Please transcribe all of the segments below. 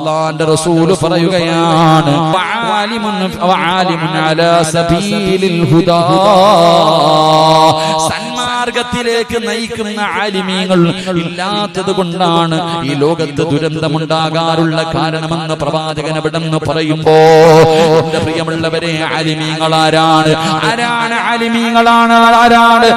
അള്ളാന്റെ റസൂൽ പറയുകയാണ് വആലിമുൻ സന്മാർഗത്തിലേക്ക് നയിക്കുന്ന ആലിമീങ്ങൾ ഇല്ലാത്തത് കൊണ്ടാണ് ഈ ലോകത്ത് ദുരന്തമുണ്ടാകാറുള്ള കാരണമെന്ന് പ്രവാചകൻ എവിടെന്ന് പറയുമ്പോ എന്റെ പ്രിയമുള്ളവരെ ആലിമീങ്ങൾ ആരാണ്? ആലിമീങ്ങളാണ്? ആരാണ്?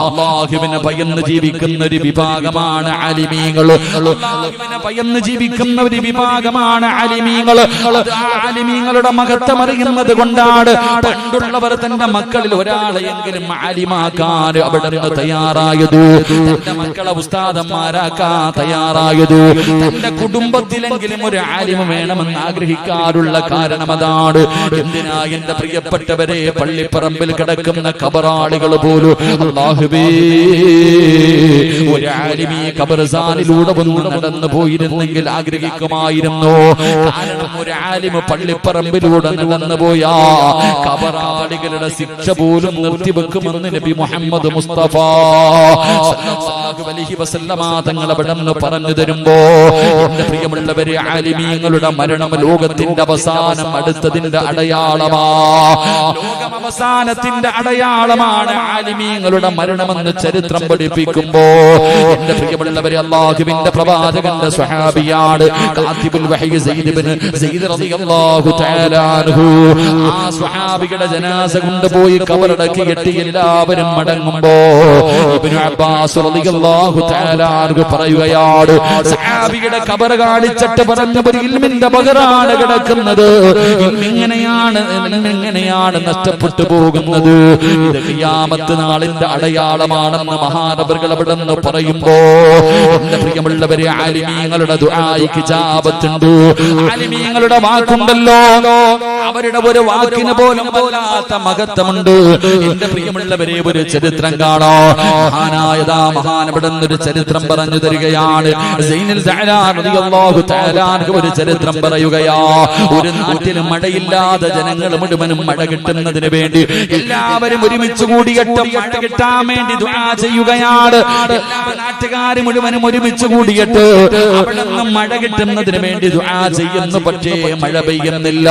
അള്ളാഹുവിനെ ഭയന്ന് ജീവിക്കുന്ന ഒരു വിഭാഗമാണ് അലിമീങ്ങൾ അള്ളാഹുവിനെ ഭയന്ന് ജീവിക്കുന്ന ഒരു വിഭാഗമാണ് അലിമീങ്ങൾ അലിമീങ്ങളുടെ അറിയുന്നത് കൊണ്ടാണ്. പണ്ടുള്ളവർ തന്റെ മക്കളിൽ ഒരാളെയെങ്കിലും മാലിമാക്കാൻ അവിടെ നിന്ന് തയ്യാറായത്. തന്റെ മക്കളെ ഉസ്താദന്മാരാക്കാൻ തയ്യാറായത്. തന്റെ കുടുംബത്തിലെങ്കിലും ഒരു ആലിമ വേണമെന്ന് ആഗ്രഹിക്കാറുള്ള കാരണം അതാണ്. എന്തിനാ എന്റെ പ്രിയപ്പെട്ടവരെ പള്ളിപ്പറമ്പിൽ കിടക്കുന്ന കബറാളികൾ പോലും അള്ളാഹുബേ ഒരു ആലിമി കബർസാനിലൂടെ ഒന്ന് നടന്നു പോയിരുന്നെങ്കിൽ ആഗ്രഹിക്കുമായിരുന്നു? കാരണം ഒരു ആലിമ് പള്ളിപ്പറമ്പിലൂടെ നടന്നു പോയാ കബറാളികളുടെ ശിക്ഷ പോലും നിർത്തിവെക്കുമെന്ന് നബി മുഹമ്മദ് മുസ്തഫ തങ്ങൾ അവിടെ പറഞ്ഞു തരുമ്പോ എന്റെ പ്രിയമുള്ളവരെ ആലിമീങ്ങളുടെ മരണം ലോകത്തിന്റെ അവസാനം അടുത്തതിന്റെ അടയാളമാ. ലോകം അവസാനത്തിന്റെ അടയാളമാണ് ആലിമീങ്ങളുടെ മരണമെന്ന് ചരിത്രം പഠിപ്പിക്കുമ്പോ എന്റെ പ്രിയമുള്ളവരെ അള്ളാഹുവിന്റെ പ്രവാചകന്റെ സ്വഹാബിയാണ് ആ സ്വഹാബിയുടെ ജനാസ കൊണ്ടുപോയി കബറടക്കിയിട്ട് എല്ലാവരും മടങ്ങുമ്പോ ഇബ്നു അബ്ബാസ് റളിയല്ലാഹു തആല പറയുകയാണ് സ്വഹാബിയുടെ കബർ കാണിച്ചിട്ട് പറഞ്ഞ ഇൽമിന്റെ പകരാണ് കിടക്കുന്നത്. ഇൽമിങ്ങനെയാണ് എങ്ങനെയാണ് നഷ്ടപ്പെട്ടു പോകുന്നത്? ഇത് ഖിയാമത്ത് നാളിന്റെ അടയാളമാണെന്ന് മഹാനവറുകൾ അവിടെ നിന്ന് പറയുമ്പോ എന്റെ പ്രിയമുള്ളവരെ ആലിമീങ്ങളുടെ ദുആയിക്ക് ജാപത്തുണ്ട്. ആലിമീങ്ങളുടെ വാക്കുണ്ടല്ലോ. അവരുടെ ഒരു വാക്കിന് പോലും പോലാത്ത മഹത്വമുണ്ട്. എന്റെ പ്രിയമുള്ളവരെ ഒരു ചരിത്രം കാണോ? മഹാനായതാ മഹാൻ ഒരു ചരിത്രം പറഞ്ഞു തരികയാണ്. ഒരു ചരിത്രം പറയുകയാ. ഒരു നാട്ടിൽ മഴയില്ലാതെ ജനങ്ങൾ മുഴുവനും മഴ കിട്ടുന്നതിന് വേണ്ടി എല്ലാവരും ഒരുമിച്ച് കൂടിയിട്ട് മഴ കിട്ടാൻ വേണ്ടി ചെയ്യുകയാണ്. നാട്ടുകാര് മുഴുവനും ഒരുമിച്ച് കൂടിയിട്ട് അവിടെ നിന്ന് മഴ കിട്ടുന്നതിന് വേണ്ടി ചെയ്യുന്നു. പക്ഷേ മഴ പെയ്യുന്നില്ല.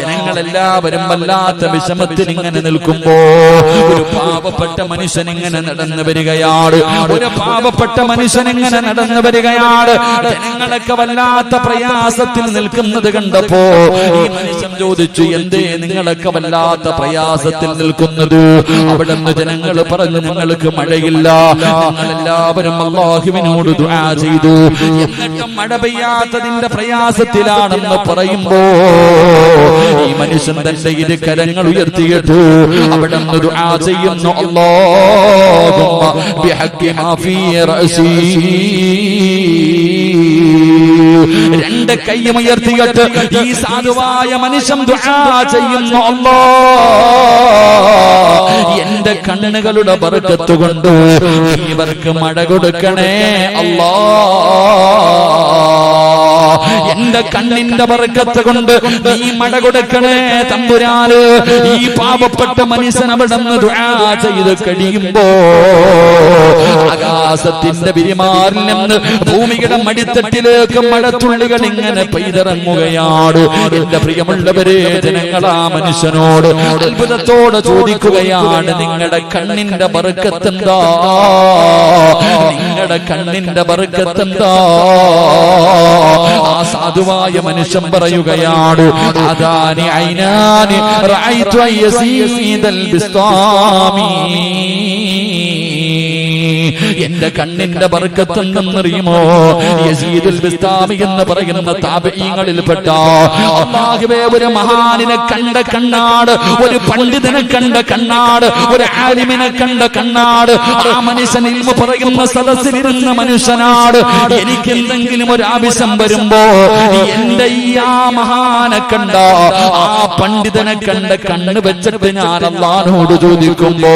ജനങ്ങളെല്ലാവരും വല്ലാത്ത വിഷമത്തിൽ ഇങ്ങനെ നിൽക്കുമ്പോ ഒരു പാവപ്പെട്ട മനുഷ്യൻ ഇങ്ങനെ നടന്നു വരികയാണ്. ഒരു പാവപ്പെട്ട മനുഷ്യൻ ഇങ്ങനെ നടന്നു വരികയാണ്. ജനങ്ങളൊക്കെ വല്ലാത്ത പ്രയാസത്തിൽ നിൽക്കുന്നത് കണ്ടപ്പോ ഈ മനുഷ്യൻ ചോദിച്ചു എന്തേ നിങ്ങളൊക്കെ വല്ലാത്ത പ്രയാസത്തിൽ നിൽക്കുന്നത്? അവിടെ നിന്ന് ജനങ്ങൾ പറഞ്ഞു ഞങ്ങൾക്ക് മഴയില്ല. എല്ലാവരും അള്ളാഹുവിനോട് ചെയ്തു. എന്നിട്ടും മഴ പെയ്യാത്തതിന്റെ പ്രയാസത്തിലാണെന്ന് പറയുമ്പോ ഈ മനുഷ്യൻ തന്റെ ഇരു കരങ്ങൾ ഉയർത്തിയിട്ട് അവിടെ ഒരു ദുആ ചെയ്യുന്നു. രണ്ട് കൈയും ഉയർത്തിയിട്ട് ഈ സാധുവായ മനുഷ്യൻ ചെയ്യുന്നു. അല്ലോ എന്റെ കണ്ണുകളുടെ ബർക്കത്ത് കൊണ്ട് ഇവർക്ക് മഴ കൊടുക്കണേ. അല്ലാ എന്റെ കണ്ണിന്റെ പറക്കത്ത് കൊണ്ട് നീ മട കൊടുക്കണേ തമ്പുരാൽ ഈ പാപപ്പെട്ട മനുഷ്യൻ അവിടെ ചെയ്ത് കഴിയുമ്പോ ആകാശത്തിന്റെ വിരിമാറിൽ നിന്ന് ഭൂമിയുടെ മടിത്തട്ടിലേക്ക് മഴത്തുള്ളികൾ ഇങ്ങനെ പെയ്തിറങ്ങുകയാണ്. എന്റെ പ്രിയമുള്ളവരെ ജനങ്ങൾ ആ മനുഷ്യനോട് അത്ഭുതത്തോടെ ചോദിക്കുകയാണ് നിങ്ങളുടെ കണ്ണിന്റെ ബർക്കത്തെന്താ നിങ്ങളുടെ കണ്ണിന്റെ ബർക്കത്തെന്താ ആ സാധുവായ മനുഷ്യൻ പറയുകയാണ് അതാനി ഐനാനി റഅയ്തു യസീദൽ ബിസ്താമി എന്റെ കണ്ണിന്റെ ബർക്കത്തെന്തെന്നറിയുമോ യസീദുൽ ബിസ്താമി എന്ന് പറയുന്ന താപീങ്ങളിൽപ്പെട്ട അള്ളാഹുവേ ഒരു മഹാനിനെ കണ്ട കണ്ണാട് ഒരു പണ്ഡിതനെ കണ്ട കണ്ണാട് ഒരു ആലിമിനെ കണ്ട കണ്ണാട് ആ മനുഷ്യൻ ഇൽമ പറയുന്ന സദസ്സിലിരുന്ന മനുഷ്യനാട് എനിക്ക് എന്തെങ്കിലും ഒരു ആവശ്യം വരുമ്പോ എന്റെ ഈ ആ മഹാനെ കണ്ട ആ പണ്ഡിതനെ കണ്ട കണ്ണ് വെച്ചിട്ട് ഞാൻ അള്ളഹാനോട് ചോദിക്കുമ്പോ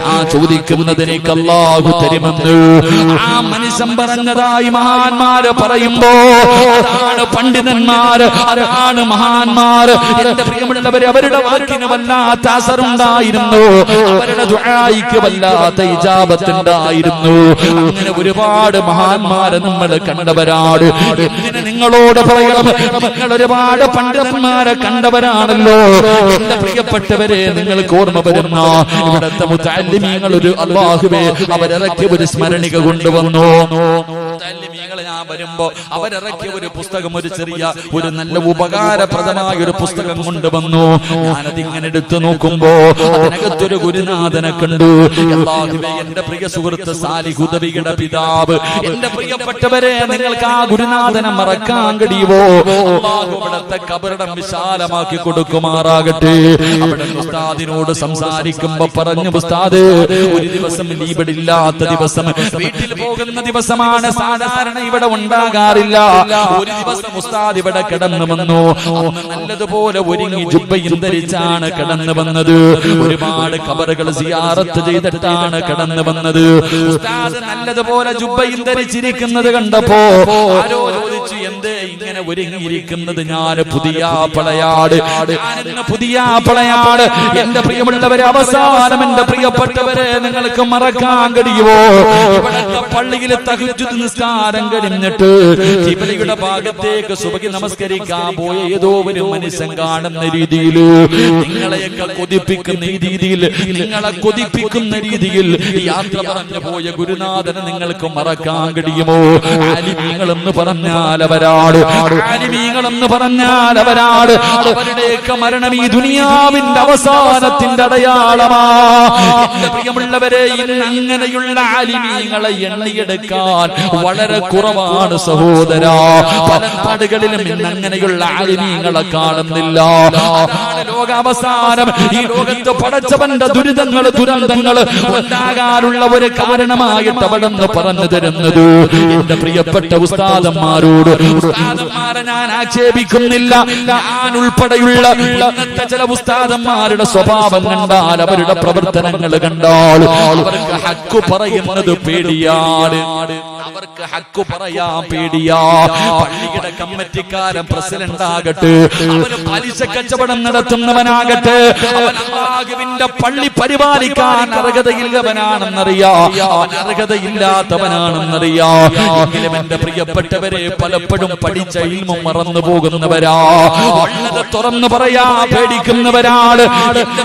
ഞാൻ ചോദിക്കുന്നതിനേക്ക് അള്ളാഹു തരുമെന്ന് ആ മനുഷ്യൻ പറഞ്ഞതായി മഹാന്മാര് പറയുമ്പോ അതാണ് പണ്ഡിതന്മാര് അതാണ് മഹാന്മാര്. എന്റെ പ്രിയമുള്ളവര് അവരുടെ വാക്കിന് വല്ലാത്ത അസറുണ്ടായിരുന്നു. അവരുടെ ദുആയിക്ക് വല്ലാത്ത ഇജാബത്തുണ്ടായിരുന്നു. അങ്ങനെ ഒരുപാട് മഹാന്മാരെ നമ്മൾ കണ്ടവരാണ്. നിങ്ങളോട് പറയണം? നിങ്ങൾ ഒരുപാട് പണ്ഡിതന്മാരെ കണ്ടവരാണല്ലോ. എന്റെ പ്രിയപ്പെട്ടവരെ നിങ്ങൾക്ക് ഓർമ്മ വരുന്ന ഇവിടുത്തെ മുത്താലിമീങ്ങൾ ഒരു അള്ളാഹുവേ അവരിറക്കിയ ഒരു സ്മരണിക കൊണ്ടുവന്നു. ഞാൻ വരുമ്പോ അവരിറക്കിയ ഒരു പുസ്തകം ഒരു ചെറിയ ഒരു നല്ല ഉപകാരപ്രദമായ ഒരു പുസ്തകം കൊണ്ടുവന്നു. ഞാനത് ഇങ്ങനെ എടുത്തു നോക്കുമ്പോ അതിനകത്തൊരു ഗുരുനാഥനെ കണ്ടു. എന്റെ പ്രിയ സുഹൃത്ത് സാലി ഹുദവിയുടെ പിതാവ്. എന്റെ പ്രിയപ്പെട്ടവരെ നിങ്ങൾക്ക് ആ ഗുരുനാഥനെ മറക്കാൻ കഴിയുമോ ഇവിടത്തെ ഇവിടുത്തെ കബറിടം വിശാലമാക്കി കൊടുക്കുമാറാകട്ടെ. അവിടെ ഉസ്താദിനോട് സംസാരിക്കുമ്പോ പറഞ്ഞു ഉസ്താദ് ഒരു ദിവസം ലീബിടില്ലാത്ത ദിവസം. വീട്ടിൽ പോകുന്ന ദിവസമാണ് സാധാരണ ഇവിടെ ഉണ്ടാകാറില്ല. ഒരു ദിവസം ഉസ്താദ് ഇവിടെ കിടന്നു വന്നു. നല്ലതുപോലെ ഒരുങ്ങി ജുബയും ധരിച്ചാണ് കിടന്നു വന്നത്. ഒരുപാട് കബറുകൾ സിയാറത്ത് ചെയ്തിട്ടാണ് കിടന്നു വന്നത്. ഉസ്താദ് നല്ലതുപോലെ ജുബയും ധരിച്ചിരിക്കുന്നത് കണ്ടപ്പോ ആരോ ചോദിച്ചു എന്തേ ഇങ്ങനെ ഒരുങ്ങിയിരിക്കുന്നത്? ഞാൻ പുതിയ പളയാട്. പുതിയ പളയാട്. എന്റെ പ്രിയമുള്ളവരെ അവസാനം എന്റെ പ്രിയപ്പെട്ടവരെ നിങ്ങൾക്ക് മറക്കാൻ കഴിയുമോ? പള്ളിയിൽ തഹജ്ജുദ് നിസ്കാരം കഴിഞ്ഞിട്ട് കിബിലയുടെ ഭാഗത്തേക്ക് സുബകി നമസ്കരിക്കാൻ പോയ ഏതോ ഒരു മനുഷ്യൻ കാണുന്ന രീതിയിൽ നിങ്ങളെയൊക്കെ കൊതിപ്പിക്കുന്ന രീതിയിൽ നിങ്ങളെ കൊതിപ്പിക്കുന്ന രീതിയിൽ യാത്ര പറഞ്ഞു പോയ ഗുരുനാഥനെ നിങ്ങൾക്ക് മറക്കാൻ കഴിയുമോ? ആലിമീങ്ങളെന്ന് പറഞ്ഞാൽ അവരാട്. ആലിമീങ്ങളെന്ന് പറഞ്ഞാൽ അവരാട്. അവരുടെയൊക്കെ മരണം ഈ ദുനിയാവിന്റെ അവസാനത്തിന്റെ അടയാളമാ. പ്രിയമുള്ളവരെ ഇന്ന് അങ്ങനെയുള്ള ആലിമീങ്ങളെ എണ്ണിയെടുക്കാൻ വളരെ കുറവാണ് സഹോദര. പല നാടുകളിലും ഇന്ന് അങ്ങനെയുള്ള ആലിമീങ്ങളെ കാണുന്നില്ല. ലോകാവസാനം. ഈ ലോകത്ത് പടച്ചവന്റെ ദുരിതങ്ങൾ ദുരന്തങ്ങൾ ഉണ്ടാകാനുള്ള ഒരു കാരണമായിട്ട് അവിടെ നിന്ന് പറഞ്ഞു തരുന്നത്. എന്റെ പ്രിയപ്പെട്ട ഉസ്താദന്മാരോട് ഉസ്താദന്മാരെ ഞാൻ ആക്ഷേപിക്കുന്നില്ല. ഞാൻ ഉൾപ്പെടെയുള്ള ഇന്നത്തെ ചില ഉസ്താദന്മാരുടെ സ്വഭാവം കണ്ടാൽ അവരുടെ പ്രവർത്തനങ്ങൾ കണ്ടാൽ അവർക്ക് ഹക്കു പറയുന്നത് പേടിയാണ്. അവർക്ക് ഹക്കു പറയാ പേടിയാ. പള്ളിയുടെ കമ്മിറ്റിക്കാരൻ പ്രസിഡന്റ് ആകട്ടെ അവന് പലിശ കച്ചവടം നടത്തുന്നവനാകട്ടെ. അവൻ അള്ളാഹുവിന്റെ പള്ളി പരിപാലിക്കാൻ അർഹതയില്ലവനാണെന്നറിയാ. അവൻ അർഹതയില്ലാത്തവനാണെന്നറിയാ. എങ്കിലും എന്റെ പ്രിയപ്പെട്ടവരെ പലപ്പോഴും പഠിച്ച ഇൽമും മറന്നു പോകുന്നവരാ ഉള്ളത് തുറന്നു പറയാ പേടിക്കുന്നവരാണ്.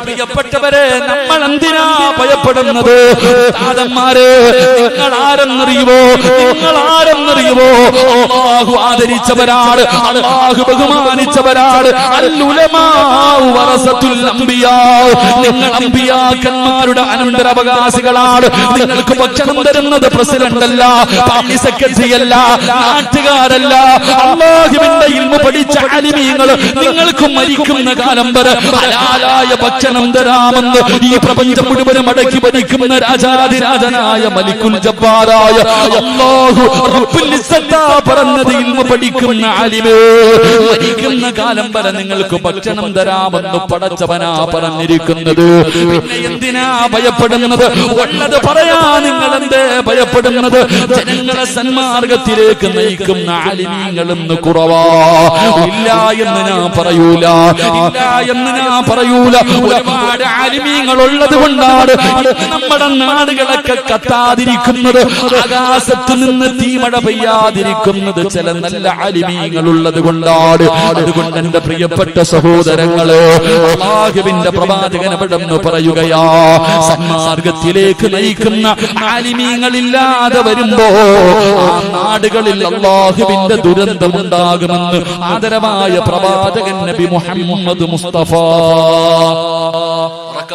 പ്രിയപ്പെട്ടവരെ നമ്മൾ എന്തിനാ ഭയപ്പെടുന്നത്. ഉസ്താദന്മാരെ നിങ്ങൾ ആരെന്നറിയുമോ നിങ്ങൾ ആരെന്നറിയുമോ അള്ളാഹു ആദരിച്ചവരാണ് അള്ളാഹു ബഹുമാനിച്ചവരാണ്. നിങ്ങൾ അമ്പിയാക്കന്മാരുടെ അനന്തരാവകാശികളാണ് നിങ്ങൾക്ക് ഭക്ഷണം തരുന്നത് പ്രസിഡന്റ് അല്ല പള്ളി സെക്രട്ടറി അല്ല നാട്ടുകാരല്ല. അള്ളാഹുവിന്റെ ഇൽമ പഠിച്ച അലിമീങ്ങൾ നിങ്ങൾക്ക് മരിക്കുന്ന കാലം വരെ ഭക്ഷണം തരാമെന്ന് ഈ പ്രപഞ്ചം മുഴുവനും അടക്കി ഭരിക്കുന്ന രാജാതിരാജനായ മലിക്കുൽ ജബ്ബാറായ അല്ലാഹു റബ്ബുൽ ഇസ്സത്താ പറഞ്ഞത് ഇൽമ പഠിക്കുന്ന ആലിമേ മരിക്കുന്ന കാലം വരെ നിങ്ങൾക്ക് ഭക്ഷണം തരാമെന്ന് പടച്ചവനാ പറഞ്ഞിരിക്കുന്നത്. പിന്നെ എന്തിനാ ഭയപ്പെടുന്നത്? ഉള്ളത് പറയാ നിങ്ങൾ എന്തേ ഭയപ്പെടുന്നത്? ജനങ്ങളെ സന്മാർഗത്തിലേക്ക് നയിക്കുന്ന ആലിമീങ്ങളെന്ന് കുറവാ. ഇല്ല എന്ന് ഞാൻ പറയൂല. ഇല്ല എന്ന് ഞാൻ പറയൂല. ഒരുപാട് ആലിമീങ്ങൾ ഉള്ളത് കൊണ്ടാണ് നമ്മുടെ നാടുകളൊക്കെ കത്താതിരിക്കുന്നത് ആകാശത്ത് നിന്ന് തീമഴ പെയ്യാതിരിക്കുന്നത് ചില നല്ല ആലിമീങ്ങൾ ഉള്ളത് കൊണ്ടാണ്. അതുകൊണ്ട് എന്റെ പ്രിയപ്പെട്ട സഹോദരങ്ങൾ അള്ളാഹുവിന്റെ പ്രവാചകൻ എവിടെന്ന് പറയുകയാ സന്മാർഗത്തിലേക്ക് നയിക്കുന്ന ആലിമീങ്ങളില്ലാതെ വരുമ്പോ ആ നാടുകളിൽ അള്ളാഹുവിന്റെ ദുരന്തമുണ്ടാകുമെന്ന് ആദരവായ പ്രവാചകൻ നബി മുഹമ്മദ് മുസ്തഫ.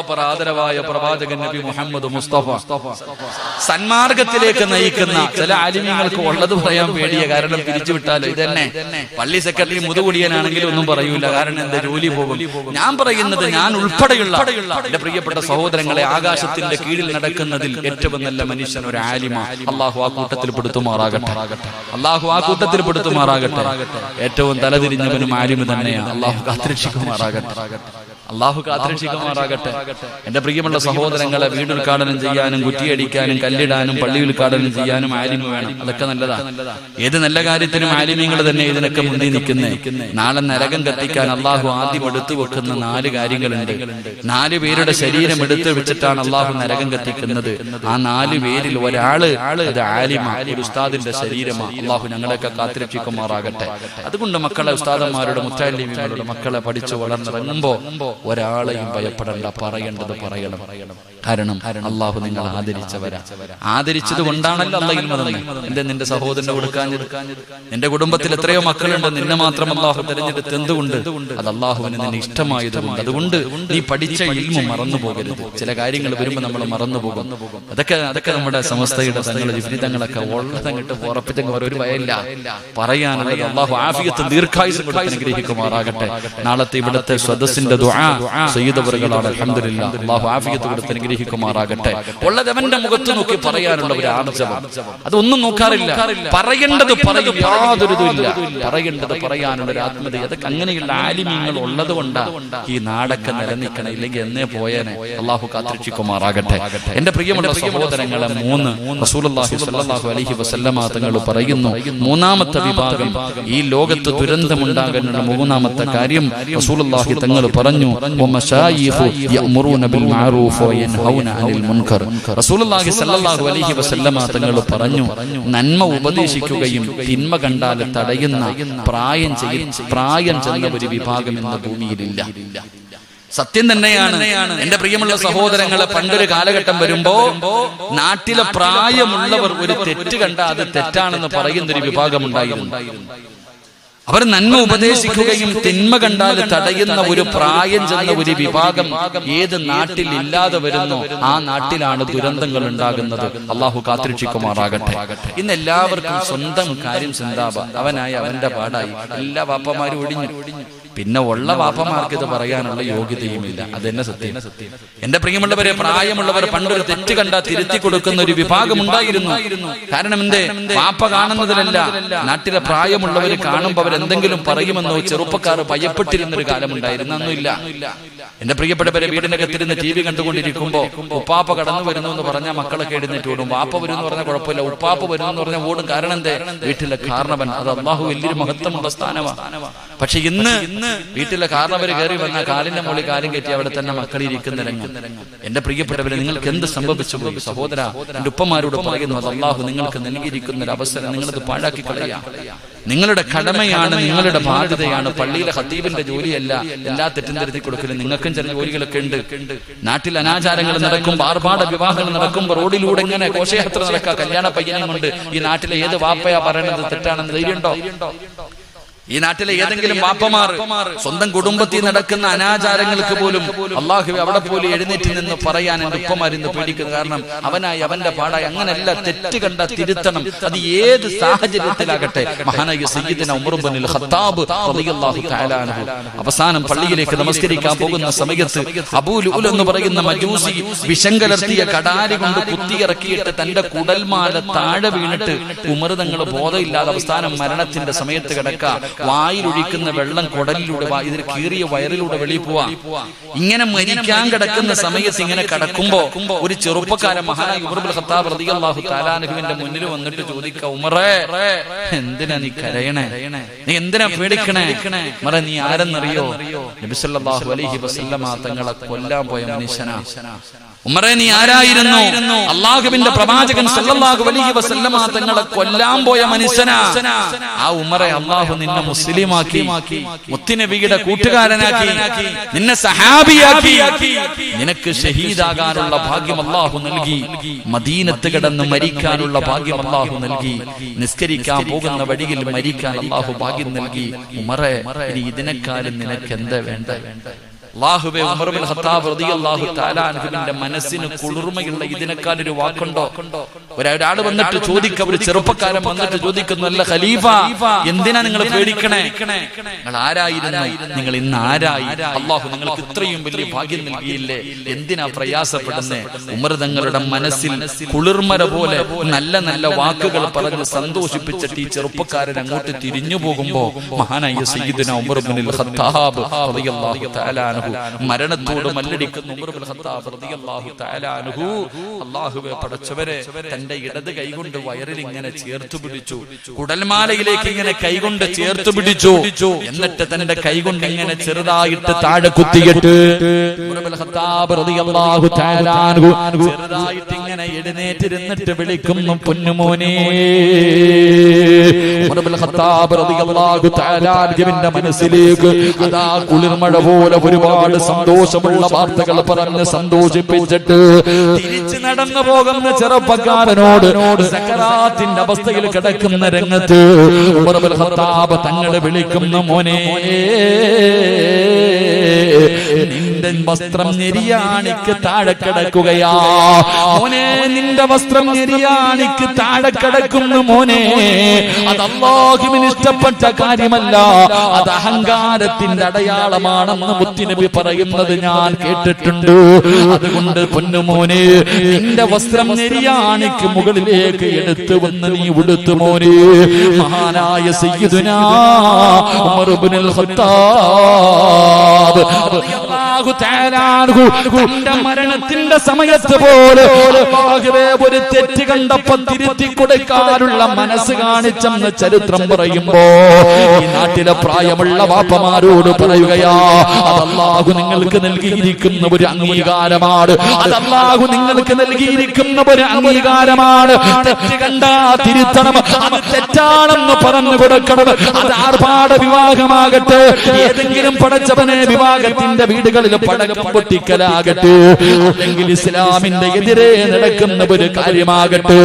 ആദരവായ പ്രവാചകൻ നബി മുഹമ്മദ് മുസ്തഫ. സന്മാർഗത്തിലേക്ക് നയിക്കുന്ന ചില ആലിമ്യങ്ങൾക്ക് ഉള്ളത് പറയാൻ പേടിയ കാരണം പിരിച്ചുവിട്ടാലോ ഇതന്നെ. പള്ളി സെക്രട്ടറി മുതുകുടിയനാണെങ്കിലും ഒന്നും പറയൂല. കാരണം എന്റെ ജോലി പോകും. ഞാൻ പറയുന്നത് ഞാൻ ഉൾപ്പെടെയുള്ള എന്റെ പ്രിയപ്പെട്ട സഹോദരങ്ങളെ ആകാശത്തിന്റെ കീഴിൽ നടക്കുന്നതിൽ ഏറ്റവും നല്ല മനുഷ്യൻ ഒരു ആലിമ. അള്ളാഹു ആ കൂട്ടത്തിൽ പെടുത്തുമാറാകട്ടെ. അള്ളാഹു ആ കൂട്ടത്തിൽ പെടുത്തുമാറാകട്ടെ. ഏറ്റവും തലതിരിഞ്ഞവനും ആലിമ തന്നെയാണ്. അള്ളാഹു കാത്തിരക്ഷിക്കുമാറാകട്ടെ. അള്ളാഹു കാത്തിരക്ഷിക്കുമാറാകട്ടെ. എന്റെ പ്രിയമുള്ള സഹോദരങ്ങളെ വീട് ഉദ്ഘാടനം ചെയ്യാനും കുറ്റിയടിക്കാനും കല്ലിടാനും പള്ളി ഉദ്ഘാടനം ചെയ്യാനും ആലിമ വേണം. അതൊക്കെ നല്ലതാ. ഏത് നല്ല കാര്യത്തിനും ആലിമ്യങ്ങൾ തന്നെ ഇതിനൊക്കെ മുന്നിൽ നിൽക്കുന്നേ. നാളെ നരകം കത്തിക്കാൻ അള്ളാഹു ആദ്യം എടുത്തു വെക്കുന്ന നാല് കാര്യങ്ങളുണ്ട്. നാല് പേരുടെ ശരീരം എടുത്തു വെച്ചിട്ടാണ് അള്ളാഹു നരകം കത്തിക്കുന്നത്. ആ നാല് പേരിൽ ഒരാൾ അത് ആലിമ ഒരു ഉസ്താദിന്റെ ശരീരമാണ് അള്ളാഹു ഞങ്ങളെയൊക്കെ കാത്തിരക്ഷിക്കുമാറാകട്ടെ. അതുകൊണ്ട് മക്കളെ ഉസ്താദന്മാരുടെ മുത്താലിമികളുടെ മക്കളെ പഠിച്ചു വളർന്നിറങ്ങുമ്പോ ഒരാളെയും ഭയപ്പെടേണ്ട പറയേണ്ടത് പറയണം. കാരണം അള്ളാഹു നിങ്ങൾ ആദരിച്ചവരാ. ആദരിച്ചത് കൊണ്ടാണല്ലോ എന്റെ നിന്റെ സഹോദരനെ കൊടുക്കാൻ നിന്റെ കുടുംബത്തിൽ എത്രയോ മക്കളുണ്ട്. നിന്നെ മാത്രം അള്ളാഹു തിരഞ്ഞെടുത്ത് എന്തുകൊണ്ട്? അത് അള്ളാഹുവിന് നിന്നെ ഇഷ്ടമായതുകൊണ്ട്. അതുകൊണ്ട് നീ പഠിച്ച ഇൽമ മറന്നു പോകരുത്. ചില കാര്യങ്ങൾ വരുമ്പോൾ നമ്മൾ മറന്നു പോകും. അതൊക്കെ അതൊക്കെ നമ്മുടെ സമസ്തയുടെ തങ്ങൾ വിപരീതങ്ങളൊക്കെ ഉള്ളതങ്ങിട്ട് ഉറപ്പിച്ചെങ്കിൽ ഒരു ഭയമില്ല പറയാനുള്ളത് അള്ളാഹു ആഫിയത്ത് ദീർഘായുസം അനുഗ്രഹിക്കുമാറാകട്ടെ. നാളത്തെ ഇവിടുത്തെ സദസ്സിന്റെ ദുആ അള്ളാഹു ആഫിയത്ത് കൊടുത്ത് അനുഗ്രഹിക്കുമാറാകട്ടെ. ഉള്ളത് അവന്റെ മുഖത്ത് നോക്കി പറയാനുള്ള ഒരു ആർജവം അതൊന്നും നോക്കാറില്ല. പറയേണ്ടത് പറയും. യാതൊരു ഇല്ല. പറയേണ്ടത് പറയാനുള്ള ഒരു ആത്മത അതൊക്കെ അങ്ങനെയുള്ള ആലിമ്യങ്ങൾ ഉള്ളത് കൊണ്ടാ ഈ നാടൊക്കെ നിലനിൽക്കണം. ഇല്ലെങ്കിൽ എന്നേ പോയേനെ. അള്ളാഹു കാത്തിരക്ഷിക്കുമാറാകട്ടെ എന്റെ പ്രിയമുള്ള സഹോദരങ്ങളെ മൂന്ന് റസൂലുള്ളാഹി സ്വല്ലല്ലാഹു അലൈഹി വസല്ലമ തങ്ങൾ പറയുന്നു. മൂന്നാമത്തെ വിഭാഗം ഈ ലോകത്ത് ദുരന്തമുണ്ടാകാനുള്ള മൂന്നാമത്തെ കാര്യം റസൂലുള്ളാഹി തങ്ങൾ പറഞ്ഞു. വമശായിഖു യഅ്മുറൂന ബിൽ മഅറൂഫ് അനിൽ മുൻകർ റസൂലുള്ളാഹി സ്വല്ലല്ലാഹു അലൈഹി വസല്ലമ തങ്ങൾ പറഞ്ഞു നന്മ ഉപദേശിക്കുകയും തിന്മ കണ്ടാൽ തടയുന്ന പ്രായം ചെയ്യ പ്രായം ചെന്ന ഒരു വിഭാഗം എന്ന ഭൂമിയിലില്ല. സത്യം തന്നെയാണ്. എന്റെ പ്രിയമുള്ള സഹോദരങ്ങളെ പണ്ടൊരു കാലഘട്ടം വരുമ്പോ നാട്ടിലെ പ്രായമുള്ളവർ ഒരു തെറ്റ് കണ്ട അത് തെറ്റാണെന്ന് പറയുന്ന ഒരു വിഭാഗം ഉണ്ടായിരുന്നു. അവർ നന്മ ഉപദേശിക്കുകയും തിന്മ കണ്ടാൽ തടയുന്ന ഒരു പ്രായം ചെന്ന ഒരു വിഭാഗം ഏത് നാട്ടിൽ ഇല്ലാതെ വരുന്നു ആ നാട്ടിലാണ് ദുരന്തങ്ങൾ ഉണ്ടാകുന്നത്. അള്ളാഹു കാത്തിരക്ഷിക്കുമാറാകട്ടെ. ഇന്ന് എല്ലാവർക്കും സ്വന്തം കാര്യം ചിന്താപ അവനായി അവന്റെ പാടായി. എല്ലാ വാപ്പമാരും ഒടിഞ്ഞു. പിന്നെ ഉള്ള വാപ്പമാർക്ക് ഇത് പറയാനുള്ള യോഗ്യതയുമില്ല. അതെന്നെ സത്യം. എന്റെ പ്രിയമുള്ളവരെ പ്രായമുള്ളവർ പണ്ടൊരു തെറ്റ് കണ്ട തിരുത്തി കൊടുക്കുന്ന ഒരു വിഭാഗം ഉണ്ടായിരുന്നു കാരണം എന്തേ? വാപ്പ കാണുന്നതിലല്ല. നാട്ടിലെ പ്രായമുള്ളവർ കാണുമ്പോൾ അവർ എന്തെങ്കിലും പറയുമെന്നോ ചെറുപ്പക്കാർ ഭയപ്പെട്ടിരുന്നൊരു കാലമുണ്ടായിരുന്നു. അന്നില്ല എന്റെ പ്രിയപ്പെട്ടവരെ വീടിനകത്തിരുന്ന് ടി വി കണ്ടുകൊണ്ടിരിക്കുമ്പോ ഉപ്പാപ്പ കടന്നു വരുന്നു എന്ന് പറഞ്ഞ മക്കളൊക്കെ എഴുന്നേറ്റ് ഓടും. വാപ്പ വരുന്നു എന്ന് പറഞ്ഞാൽ കുഴപ്പമില്ല. ഉപ്പാപ്പ വരുന്നു എന്ന് പറഞ്ഞ ഓടും. കാരണം എന്തേ? വീട്ടിലെ കാരണവൻ. അത് അള്ളാഹു വലിയൊരു മഹത്വമുള്ള സ്ഥാനമാണ് പക്ഷെ ഇന്ന് വീട്ടിലെ കാരണവർ കയറി വന്ന കാലിന്റെ മുകളിൽ കാലം കയറ്റി അവിടെ തന്നെ മക്കൾ ഇരിക്കുന്ന രംഗം. എന്റെ പ്രിയപ്പെട്ടവരെ നിങ്ങൾക്ക് എന്ത് സംഭവിച്ചു പോയി? സഹോദര എന്റെ ഉപ്പമാരോട് പറയുന്നു അത് അള്ളാഹു നിങ്ങൾക്ക് നൽകിയിരിക്കുന്ന ഒരു അവസരം നിങ്ങളത് പാഴാക്കി കളയാ. നിങ്ങളുടെ കടമയാണ് നിങ്ങളുടെ ബാധ്യതയാണ്. പള്ളിയിലെ ഹത്തീബിന്റെ ജോലിയല്ല എല്ലാ തെറ്റും തിരുത്തി കൊടുക്കലും നിങ്ങൾക്കും ചില ജോലികളൊക്കെ ഉണ്ട്. നാട്ടിൽ അനാചാരങ്ങൾ നടക്കും ആർഭാട വിവാഹങ്ങൾ നടക്കും റോഡിലൂടെ ഇങ്ങനെ ഘോഷയാത്ര നടക്കുക കല്യാണ പയ്യനെ കൊണ്ട് ഈ നാട്ടിലെ ഏത് വാപ്പയാ പറയണത് തെറ്റാണെന്ന് ധൈര്യമുണ്ടോ? ഈ നാട്ടിലെ ഏതെങ്കിലും വാപ്പമാർ സ്വന്തം കുടുംബത്തിൽ നടക്കുന്ന അനാചാരങ്ങൾക്ക് പോലും അള്ളാഹു അവിടെ പോലും എഴുന്നേറ്റ് നിന്ന് പറയാൻ എന്റെ ഉപ്പമാർ ഇന്ന് പേടിക്കുന്നു. കാരണം അവനായി അവന്റെ പാടായി അങ്ങനെയല്ല തെറ്റ് കണ്ട തിരുത്തണം. അത് ഏത് സാഹചര്യത്തിലാകട്ടെ? മഹാനായ സയ്യിദിന അവസാനം പള്ളിയിലേക്ക് നമസ്കരിക്കാൻ പോകുന്ന സമയത്ത് അബൂലുൽ എന്ന് പറയുന്ന മജൂസി വിഷം കലർത്തിയ കടാരി കൊണ്ട് കുത്തിയിറക്കിയിട്ട് തന്റെ കുടൽമാല താഴെ വീണിട്ട് ഉമർ തങ്ങൾ ബോധമില്ലാതെ അവസാനം മരണത്തിന്റെ സമയത്ത് കിടക്ക വായിലൊഴിക്കുന്ന വെള്ളം കുടലിലൂടെ ഇതിന് കീറിയ വയറിലൂടെ വെളിയിൽ പോവാ. ഇങ്ങനെ മരിക്കാൻ കിടക്കുന്ന സമയത്ത് ഇങ്ങനെ കിടക്കുമ്പോ ഒരു ചെറുപ്പക്കാരൻ മഹാനായ ഉമർബുൽ ഖത്താബ് റളിയല്ലാഹു മുന്നിൽ വന്നിട്ട് ചോദിക്ക ഉമറേ എന്തിനാ നീ കരയണേ? നീ എന്തിനാ പേടിക്കണേ? മറ നീ ആരെന്നറിയോ? നബി സല്ലല്ലാഹു അലൈഹി വസല്ലമ തങ്ങളെ കൊല്ലാൻ പോയ മനുഷ്യനാ. ഉമറെ നീ ആരായിരുന്നു? അള്ളാഹുവിന്റെ പ്രവാചകൻ സല്ലല്ലാഹു അലൈഹി വസല്ലമ തങ്ങളെ കൊല്ലാൻ പോയ മനുഷ്യനാ. ആ ഉമറെ അള്ളാഹു നിന്നെ മുസ്ലിമാക്കി മുത്തിനബിയുടെ കൂട്ടുകാരനാക്കി നിന്നെ സഹാബിയാക്കി. നിനക്ക് ഷഹീദാകാനുള്ള ഭാഗ്യം അള്ളാഹു നൽകി. മദീനത്ത് കിടന്ന് മരിക്കാനുള്ള ഭാഗ്യം അള്ളാഹു നൽകി. നിസ്കരിക്കാൻ പോകുന്ന വഴിയിൽ മരിക്കാൻ അള്ളാഹു ഭാഗ്യം നൽകി. ഉമറെ ഇനി ഇതിനെക്കാളും നിനക്ക് എന്താ വേണ്ട? അള്ളാഹുബെ ഉമർ ബിൻ ഖത്താബ് റളിയല്ലാഹു തആല അൻഹുവിന്റെ മനസ്സിന് കുളിർമയുള്ള ഇതിനേക്കാൾ ഒരു വാക്കുണ്ടോ? ഒരു- ഒരാൾ വന്നിട്ട് ചോദിക്ക ഒരു ചെറുപ്പക്കാരൻ വന്നിട്ട് ചോദിക്കുന്നു അല്ല ഖലീഫ എന്തിനാ നിങ്ങൾ പേടിക്കണേ? നിങ്ങൾ ആരായിരുന്നു? നിങ്ങൾ ഇന്ന് ആരായി? അള്ളാഹു നിങ്ങൾക്ക് ഇത്രയും വലിയ ഭാഗ്യം നൽകിയില്ലേ? എന്തിനാ പ്രയാസപ്പെടുന്നേ? ഉമർ തങ്ങളുടെ മനസ്സിൽ കുളിർമര പോലെ നല്ല നല്ല വാക്കുകൾ പറഞ്ഞ് സന്തോഷിപ്പിച്ചിട്ട് ഈ ചെറുപ്പക്കാരൻ അങ്ങോട്ട് തിരിഞ്ഞു പോകുമ്പോ മഹാനായ സയ്യിദുന ഉമർ ഖത്താബ് റളിയല്ലാഹു തആല മരണത്തോട് മല്ലടിക്കുന്ന. അല്ലാഹുവേ പടച്ചവരെ തന്റെ ഇടത് കൈകൊണ്ട് വയറിൽ ഇങ്ങനെ ചേർത്തു പിടിച്ചു. കുടൽമാലയിലേക്ക് ഇങ്ങനെ കൈകൊണ്ട് ചേർത്തു പിടിച്ചു. എന്നിട്ട് തന്റെ കൈകൊണ്ട് ഇങ്ങനെ ചെറുതായിട്ട് താഴെ കുത്തിയിട്ട് ചെറുതായിട്ട് ഇങ്ങനെ എഴുന്നേറ്റിരുന്നിട്ട് വിളിക്കുന്നു പൊന്നുമോനെ. മനസ്സിലേക്ക് അതാ കുളിർമഴ പോലെ ഒരുപാട് സന്തോഷമുള്ള വാർത്തകൾ പറഞ്ഞ് സന്തോഷിപ്പിച്ചിട്ട് തിരിച്ചു നടന്നു പോകുന്ന ചെറുപ്പക്കാരനോട് സക്കറാത്തിന്റെ അവസ്ഥയിൽ കിടക്കുന്ന രംഗത്ത് ഉമർ ബിൻ ഖത്താബ് തങ്ങളെ വിളിക്കുന്ന മോനെ. നിന്റെ വസ്ത്രം നെരിയാണിക്ക് താഴെ കിടക്കുകയാ. മോനെ നിന്റെ വസ്ത്രം നെരിയാണിക്ക് താഴെ കിടക്കുന്നു മോനെ. അത് അള്ളാഹുവിന് ഇഷ്ടപ്പെട്ട കാര്യമല്ല. അത് അഹങ്കാരത്തിന്റെ അടയാളമാണെന്ന് മുത്തിനബി പറയുന്നത് ഞാൻ കേട്ടിട്ടുണ്ട്. അതുകൊണ്ട് പൊന്നുമോനെ നിന്റെ വസ്ത്രം നെരിയാണിക്ക് മുകളിലേക്ക് എടുത്തു വന്ന് നീ ഉടുത്തു മോനെ. മഹാനായ സയ്യിദുനാ ഉമർ ഇബ്നുൽ ഖത്താബ്. അൻഹു തന്റെ മരണത്തിന്റെ സമയത്ത് പോലെ ഒരു തെറ്റ് കണ്ടപ്പം തിരുത്തി കൊടുക്കാനുള്ള മനസ്സ് കാണിച്ചെന്ന് ചരിത്രം പറയുമ്പോ ഈ നാട്ടിലെ പ്രായമുള്ള വാപ്പമാരോട് പറയുകയാ അതല്ലാഹു നിങ്ങൾക്ക് നൽകിയിരിക്കുന്ന ഒരു അംഗീകാരമാണ്. അതല്ലാഹു നിങ്ങൾക്ക് നൽകിയിരിക്കുന്ന ഒരു അംഗീകാരമാണ്. തെറ്റ് കണ്ടാ തിരുത്തണം. അത് തെറ്റാണെന്ന് പറഞ്ഞു കൊടുക്കണം. അത് ആർഭാട വിവാഹമാകട്ടെ. ഏതെങ്കിലും പടച്ചവനെ വിവാഹത്തിന്റെ വീടുകളിൽ പടക്കം പൊട്ടിക്കലാകട്ടെ. അല്ലെങ്കിൽ ഇസ്ലാമിന്റെ എതിരെ നടക്കുന്ന ഒരു കാര്യമാകട്ടെ.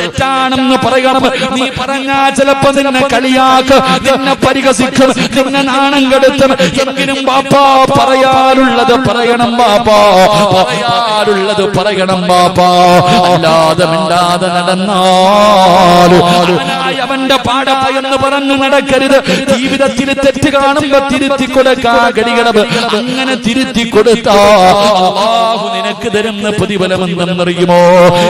തെറ്റാണെന്ന് പറയണം നീ പറഞ്ഞാ ചിലപ്പോ നിന്നെ കളിയാക്കും. നിന്നെ പരിഹസിക്കും. നിന്നെ നാണം കെടുത്തും. എങ്കിലും ബാപ്പാ പറയാറുള്ളത് പറയണം ബാപ്പാ. പറയാറുള്ളത് പറയണം ബാപ്പാ. അല്ലാതെ മിണ്ടാതെ നടന്നാലും അവന്റെ പാടപ്പയെന്ന് എന്ന് പറഞ്ഞു നടക്കരുത്. ജീവിതത്തിൽ തെറ്റ് കാണുമ്പോ തിരുത്തി കൊടുക്കാ കഴിയണം അങ്ങനെ തിരുത്തി കൊടുത്താ നിനക്ക് തരുന്ന പ്രതിഫലം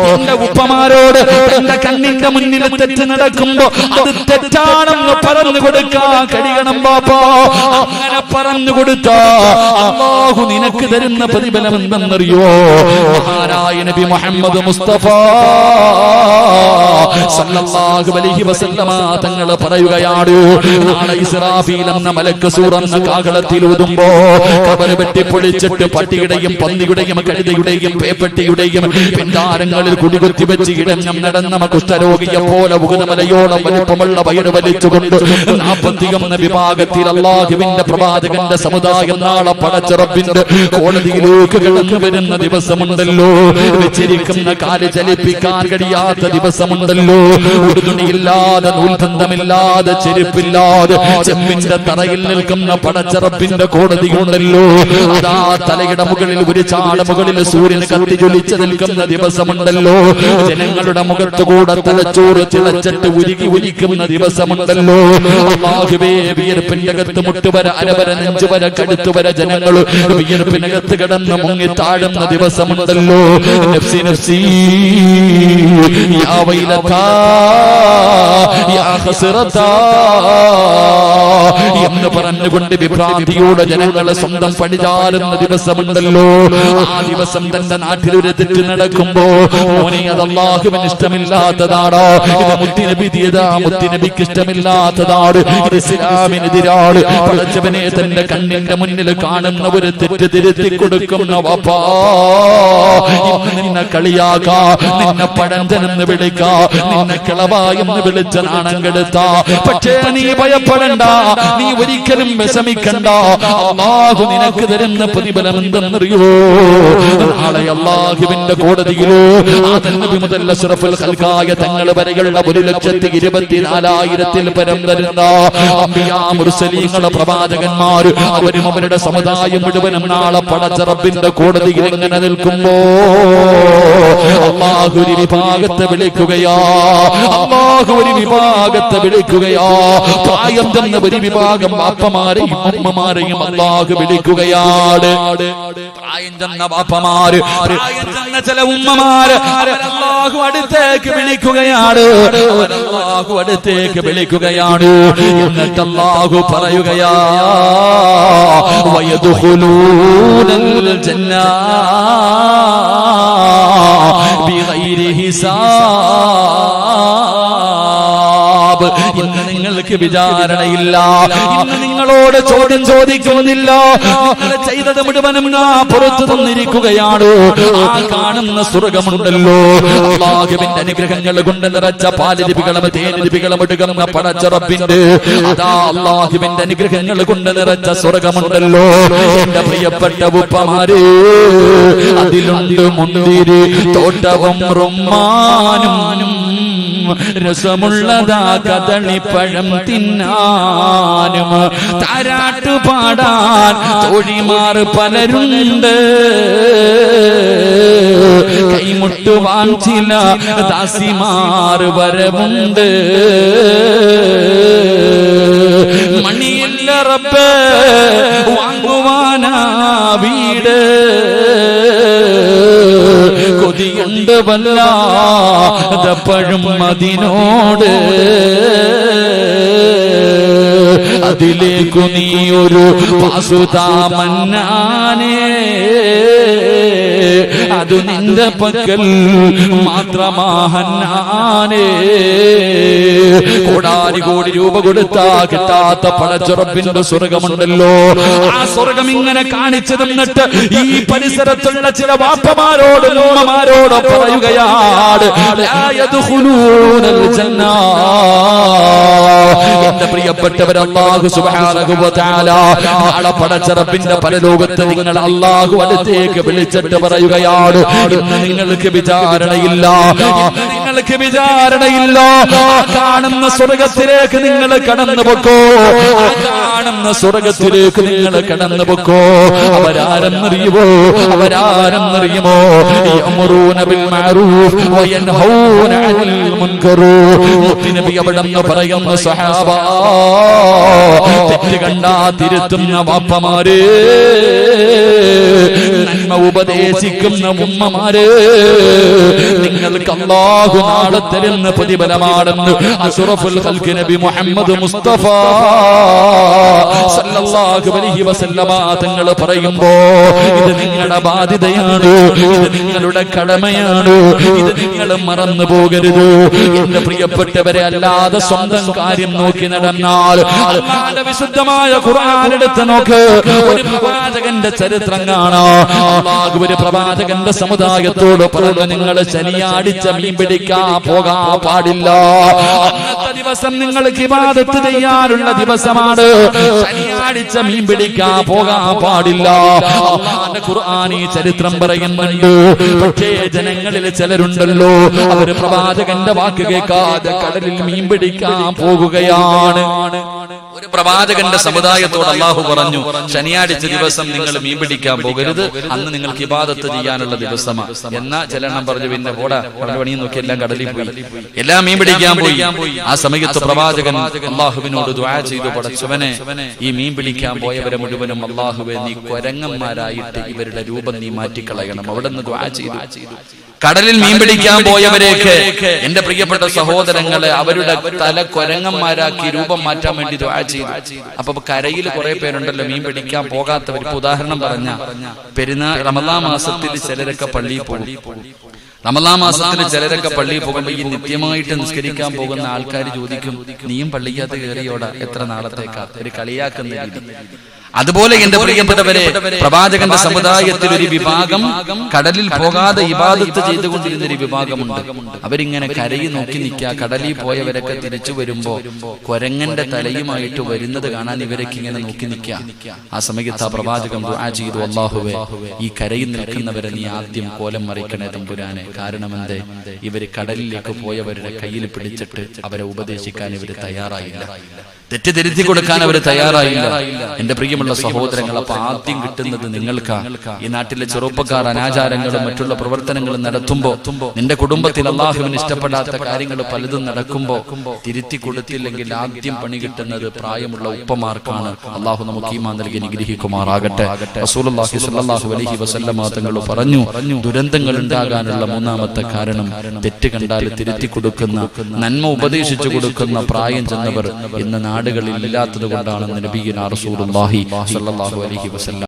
എന്റെ ഉപ്പമാരോട് എന്റെ കണ്ണിന്റെ മുന്നിൽ തെറ്റ് നടക്കുമ്പോ അത് തെറ്റാണെന്ന് പറഞ്ഞു കൊടുക്കാ കഴിയണം ബാപ്പാ. അങ്ങനെ പറഞ്ഞു കൊടുത്താ അല്ലാഹു നിനക്ക് തരുന്ന പ്രതിഫലം എന്തെന്നറിയോ മഹാരായ നബി മുഹമ്മദ് മുസ്തഫ സല്ലല്ലാഹു അലൈഹി വസല്ലമ തങ്ങൾ പറയുകയാണ്. നാളെ ഇസ്രാഫീൽ എന്ന മലക്ക് സൂറന്ന കാകളത്തിൽ ഊതുമ്പോ കബർ വെട്ടി പൊളിച്ചിട്ട് പട്ടിയുടെയും പന്നിയുടെയും കഴുതയുടെയും പേപ്പട്ടിയുടെയും പിന്താരങ്ങളിൽ കുടികുത്തി വെച്ച് ഇടഞ്ഞം നടന്ന കുഷ്ഠരോഗിയെ പോലെ ഉകുതമലയോളം വലുപ്പമുള്ള വയറ് വലിച്ചുകൊണ്ട് നാപ്പത്തിയൊന്ന് വിഭാഗത്തിൽ അള്ളാഹുവിന്റെ പ്രവാചകന്റെ സമുദായം നാളെ പടച്ചിറപ്പിന്റെ കോടതിയിലേക്ക് കിടന്നു വരുന്ന ദിവസമുണ്ടല്ലോ. വെച്ചിരിക്കുന്ന കാൽ ചലിപ്പിക്കാൻ കഴിയാത്ത ദിവസമുണ്ടല്ലോ. ഒരു തുണിയില്ലാതെ നൂൽബന്ധമില്ലാതെ ചെരുപ്പില്ലാതെ ചെമ്പിന്റെ തറയിൽ നിൽക്കുന്ന പടച്ചറപ്പിന്റെ കോടതി ഉണ്ടല്ലോ അതാ തലയുടെ മുകളിൽ ഒരു ചാട മുകളിൽ സൂര്യൻ കത്തി ജ്വലിച്ച് നിൽക്കുന്ന ദിവസമുണ്ടല്ലോ ജനങ്ങളുടെ മുഖത്ത് കൂടെ തലച്ചോറ് തിളച്ചിട്ട് ഉരുകി ഉരിക്കുന്ന ദിവസമുണ്ടല്ലോ വിയർപ്പിന്റെ അകത്ത് മുട്ടുവര അരവര നെഞ്ചുവര കടുത്തുവര ജനങ്ങൾ വിയർപ്പിനകത്ത് കിടന്ന് മുങ്ങി താഴുന്ന ദിവസമുണ്ടല്ലോ നഫ്സി നഫ്സി യാ വൈലതാ എന്ന് പറഞ്ഞുകൊണ്ട് വിഭ്രാന്തിയോടെ ജനങ്ങളെ സ്വന്തം പടിചാരുന്ന ദിവസമുണ്ടല്ലോ. ആ ദിവസം തന്റെ നാട്ടിൽ ഒരു തെറ്റ് നടക്കുമ്പോ മോനെ അത് അള്ളാഹുവിന് ഇഷ്ടമില്ലാത്തതാണോ ഇത് മുത്തിനബി തീയതാ മുത്തിനബിക്ക് ഇഷ്ടമില്ലാത്തതാണ് ഇത് ഇസ്ലാമിനെതിരാണ് പടച്ചവനെ തന്റെ കണ്ണിന്റെ മുന്നിൽ കാണുന്ന ഒരു തെറ്റ് തിരുത്തി കൊടുക്കുന്ന വപ്പാ നിന്നെ കളിയാക്കാ. നിന്നെ പഴഞ്ചനെന്ന് വിളിക്കാ. നിന്നെ കിളവായെന്ന് നാണം കെടുത്ത പക്ഷേ നീ ഭയപ്പെടണ്ട. നീ ഒരിക്കലും വിഷമിക്കണ്ട. അള്ളാഹു നിനക്ക് തരുന്ന പ്രതിഫലം എന്തെന്നറിയോ നാളെ അള്ളാഹുവിന്റെ കോടതിയിലോ മുതൽ ഖൽഖായ തങ്ങൾ വരെയുള്ള ഒരു ലക്ഷത്തി ഇരുപത്തിനാലായിരത്തിൽ പരം തരുന്ന മുർസലീങ്ങളെ പ്രവാചകന്മാർ അവരും അവരുടെ സമുദായം മുഴുവനും നാളെ പടച്ചറബിന്റെ കോടതിയിൽ ഇങ്ങനെ നിൽക്കുമ്പോ അള്ളാഹു ഒരു വിഭാഗത്തെ വിളിക്കുകയാ. അള്ളാഹു ഒരു വിഭാഗത്തെ വിളിക്കുകയാ. പ്രായം തന്ന ഒരു വിഭാഗം ബാപ്പമാരെയും അമ്മമാരെയും അള്ളാഹു വിളിക്കുകയാണ്. പ്രായം ചെന്ന ബാപ്പമാര് പ്രായം ചെന്ന ചില ഉമ്മമാര് അള്ളാഹു അടുത്തേക്ക് വിളിക്കുകയാണ്. അള്ളാഹു അടുത്തേക്ക് വിളിക്കുകയാണ്. എന്നിട്ട് അള്ളാഹു പറയുകയാ വയതുഹുലൂനൽ ജന്ന ബിഗൈരി ഹിസാബ് ഇന്ന് നിങ്ങൾക്ക് വിചാരണയില്ല. ഇന്ന് നിങ്ങളോട് ചോദ്യം ചോദിക്കുന്നില്ല. ചെയ്തത് മുഴുവനും പുറത്തു തന്നിരിക്കുകയാണ്. ആ കാണുന്ന സ്വർഗമുണ്ടല്ലോ അള്ളാഹുവിന്റെ അനുഗ്രഹങ്ങൾ കൊണ്ട് നിറച്ച പാലലിപികളും തേനിലിപികളും എടുക്കുന്ന പടച്ചറപ്പിന്റെ. അതാ അള്ളാഹുവിന്റെ അനുഗ്രഹങ്ങൾ കൊണ്ട് നിറച്ച സ്വർഗമുണ്ടല്ലോ. എന്റെ പ്രിയപ്പെട്ട ഉപ്പമാര് അതിലുണ്ട് മുന്തിരി തോട്ടവും റുമ്മാനും. രസമുള്ളതാ കദളിപ്പഴം തിന്നാനും. താരാട്ട് പാടാൻ തോഴിമാർ പലരുണ്ട്. കൈമുട്ടുവാൻ ചില ദാസിമാർ വരവുണ്ട്. മണിയില്ല റബ്ബ് വാങ്ങുവാനാ വീട്. കൊതിയുണ്ട് വല്ലാതപ്പഴും അതിനോട് അതിലേക്കു നീ ഒരു പാസുതാമന്നാനേ അത് നിന്റെ പക്കൽ മാത്രമാഹന്നാനേ കോടാനി കോടി രൂപ കൊടുത്താ കിട്ടാത്ത പടച്ചുറപ്പിന്റെ സ്വർഗമുണ്ടല്ലോ. ആ സ്വർഗം ഇങ്ങനെ കാണിച്ചു തന്നിട്ട് ഈ പരിസരത്തുള്ള ചില വാപ്പമാരോട് ഉമ്മമാരോടും പറയുകയാണ് പ്രിയപ്പെട്ടവരാഹു നാളെ പടച്ചറപ്പിന്റെ പരലോകത്ത് നിങ്ങൾ അള്ളാഹു അടുത്തേക്ക് വിളിച്ചിട്ട് പറയുകയാണ്. നിങ്ങൾക്ക് വിചാരണയില്ല. നിങ്ങൾക്ക് വിചാരണയില്ല. കാണുന്ന സ്വർഗത്തിലേക്ക് നിങ്ങൾ കടന്നു പൊക്കോ കാണുന്ന സ്വർഗത്തിലേക്ക് നിങ്ങൾ കടന്നു പൊക്കോ? അവരാരെന്നറിയുമോ? അവരാരെന്നറിയുമോ പറയുന്ന സഹാബ തെറ്റ് കണ്ടാ തിരുത്തുന്ന വാപ്പമാര്. നന്മ ഉപദേശിക്കുന്ന ഉമ്മമാര്. നിങ്ങൾക്ക് അല്ലാഹു നാളെ തരുന്ന പ്രതിഫലമാണെന്ന് അസുറഫുൽ ഖൽഖ് നബി മുഹമ്മദ് മുസ്തഫ. സല്ലല്ലാഹു അലൈഹി വസല്ലമ തങ്ങൾ പറയുമ്പോ ഇത് നിങ്ങളുടെ ബാധ്യതയാണ് ഇത് നിങ്ങളുടെ കടമയാണ് ഇത് നിങ്ങൾ മറന്നു പോകരുത്. എന്റെ പ്രിയപ്പെട്ടവരെ അല്ലാതെ സ്വന്തം കാര്യം നോക്കി നടന്നാൽ വിശുദ്ധമായ ഖുർആൻ എടുത്ത് നോക്ക് ഒരു പ്രവാചകന്റെ ചരിത്രം കാണാ. ഒരു പ്രവാചകന്റെ സമുദായത്തോട് പറഞ്ഞു നിങ്ങൾ ശനിയാടിച്ച മീൻ പിടിക്കാൻ പോകാൻ പാടില്ല. ദിവസം നിങ്ങൾക്ക് ഇബാദത്ത് ചെയ്യാനുള്ള ദിവസമാണ്. ശനിയാടിച്ച മീൻ പിടിക്കാൻ പോകാൻ പാടില്ല. അള്ളാന്റെ ഖുർആൻ ചരിത്രം പറയുന്നുണ്ട്. പക്ഷേ ജനങ്ങളിൽ ചിലരുണ്ടല്ലോ. അവർ പ്രവാചകന്റെ വാക്ക് കേൾക്കാതെ കടലിൽ മീൻ പിടിക്കാൻ പോകുകയാണ് ഒരു പ്രവാചകന്റെ സമുദായത്തോട് അള്ളാഹു പറഞ്ഞു ശനിയാഴ്ച ദിവസം നിങ്ങൾ മീൻ പിടിക്കാൻ പോകരുത്. അന്ന് നിങ്ങൾക്ക് ഇബാദത്ത് ചെയ്യാനുള്ള ദിവസമാണ് എന്നാ ചെല്ലെണ്ണം പറഞ്ഞു പിന്നെ പോടാ പണിയും നോക്കി എല്ലാം കടലിൽ പോയി. എല്ലാം മീൻ പിടിക്കാൻ പോയി. ആ സമയത്ത് പ്രവാചകൻ അള്ളാഹുവിനോട് ദ്വാ ചെയ്തു പടച്ചവനെ ഈ മീൻ പിടിക്കാൻ പോയവരെ മുഴുവനും അള്ളാഹുവെ നീ കൊരങ്ങന്മാരായിട്ട് ഇവരുടെ രൂപം നീ മാറ്റിക്കളയണം. അവിടെ നിന്ന് ദ്വാ ചെയ്തു. കടലിൽ മീൻ പിടിക്കാൻ പോയവരെയൊക്കെ എന്റെ പ്രിയപ്പെട്ട സഹോദരങ്ങളെ അവരുടെ തല കൊരങ്ങന്മാരാക്കി രൂപം മാറ്റാൻ വേണ്ടി ചെയ്തു. അപ്പൊ കരയിൽ കുറെ പേരുണ്ടല്ലോ മീൻ പിടിക്കാൻ പോകാത്തവർ ഇപ്പൊ ഉദാഹരണം പറഞ്ഞ പെരുന്നാൾ റമദാ മാസത്തിൽ ചിലരൊക്കെ പള്ളിയിൽ പോകും. റമദാ മാസത്തിൽ ചിലരൊക്കെ പള്ളിയിൽ പോകുമ്പോൾ ഈ നിത്യമായിട്ട് നിസ്കരിക്കാൻ പോകുന്ന ആൾക്കാർ ചോദിക്കും നീയും പള്ളിക്കകത്ത് കയറിയോടാ? എത്ര നാളത്തേക്കാ? ഒരു കളിയാക്കുന്ന രീതി. അതുപോലെ എന്റെ പ്രിയപ്പെട്ടവരെ പ്രവാചകന്റെ സമുദായത്തിൽ ഒരു വിഭാഗം കടലിൽ പോകാതെ ഇബാദത്ത് ചെയ്തുകൊണ്ടിരുന്ന ഒരു വിഭാഗമുണ്ട്. അവരിങ്ങനെ കരയി നോക്കി നിൽക്കുക കടലിൽ പോയവരൊക്കെ തിരിച്ചു വരുമ്പോ കൊരങ്ങന്റെ തലയുമായിട്ട് വരുന്നത് കാണാൻ ഇവരൊക്കെ ഇങ്ങനെ നോക്കി നിൽക്കുക. ആ സമയത്ത് ആ പ്രവാചകൻ ചെയ്തു. അള്ളാഹുവെ ഈ കരയിൽ നിൽക്കുന്നവരെ നീ ആദ്യം കോലം മറിക്കണേ തമ്പുരാനെ. കാരണം എന്തേ ഇവർ കടലിലേക്ക് പോയവരുടെ കയ്യിൽ പിടിച്ചിട്ട് അവരെ ഉപദേശിക്കാൻ ഇവർ തയ്യാറായില്ല. തെറ്റ് തിരുത്തി കൊടുക്കാൻ അവർ തയ്യാറായില്ല. എന്റെ പ്രിയമുള്ള പ്രിയമുള്ള സഹോദരങ്ങൾ അപ്പൊ ആദ്യം കിട്ടുന്നത് നിങ്ങൾക്ക്. ഈ നാട്ടിലെ ചെറുപ്പക്കാർ അനാചാരങ്ങളും മറ്റുള്ള പ്രവർത്തനങ്ങളും നടത്തുമ്പോ നിന്റെ കുടുംബത്തിൽ അള്ളാഹുവിന് ഇഷ്ടപ്പെടാത്ത കാര്യങ്ങൾ പലതും നടക്കുമ്പോ തിരുത്തി കൊടുത്തില്ലെങ്കിൽ ആദ്യം പണി കിട്ടുന്നത് പ്രായമുള്ള ഉപ്പമാർക്കാണ്. അള്ളാഹു നമുക്ക് ഈ മാ നൽകി അനുഗ്രഹിക്കുമാറാകട്ടെ. റസൂലുള്ളാഹി സ്വല്ലല്ലാഹു അലൈഹി വസല്ലമ തങ്ങൾ പറഞ്ഞു ദുരന്തങ്ങൾ ഉണ്ടാകാനുള്ള മൂന്നാമത്തെ കാരണം തെറ്റ് കണ്ടാൽ തിരുത്തി കൊടുക്കുന്ന നന്മ ഉപദേശിച്ചു കൊടുക്കുന്ന പ്രായം ചെന്നവർ ഇന്ന് നാടുകളിൽ ഇല്ലാത്തത് കൊണ്ടാണ് നബീന റസൂലുള്ളാഹി സ്വല്ലല്ലാഹു അലൈഹി വസല്ലം.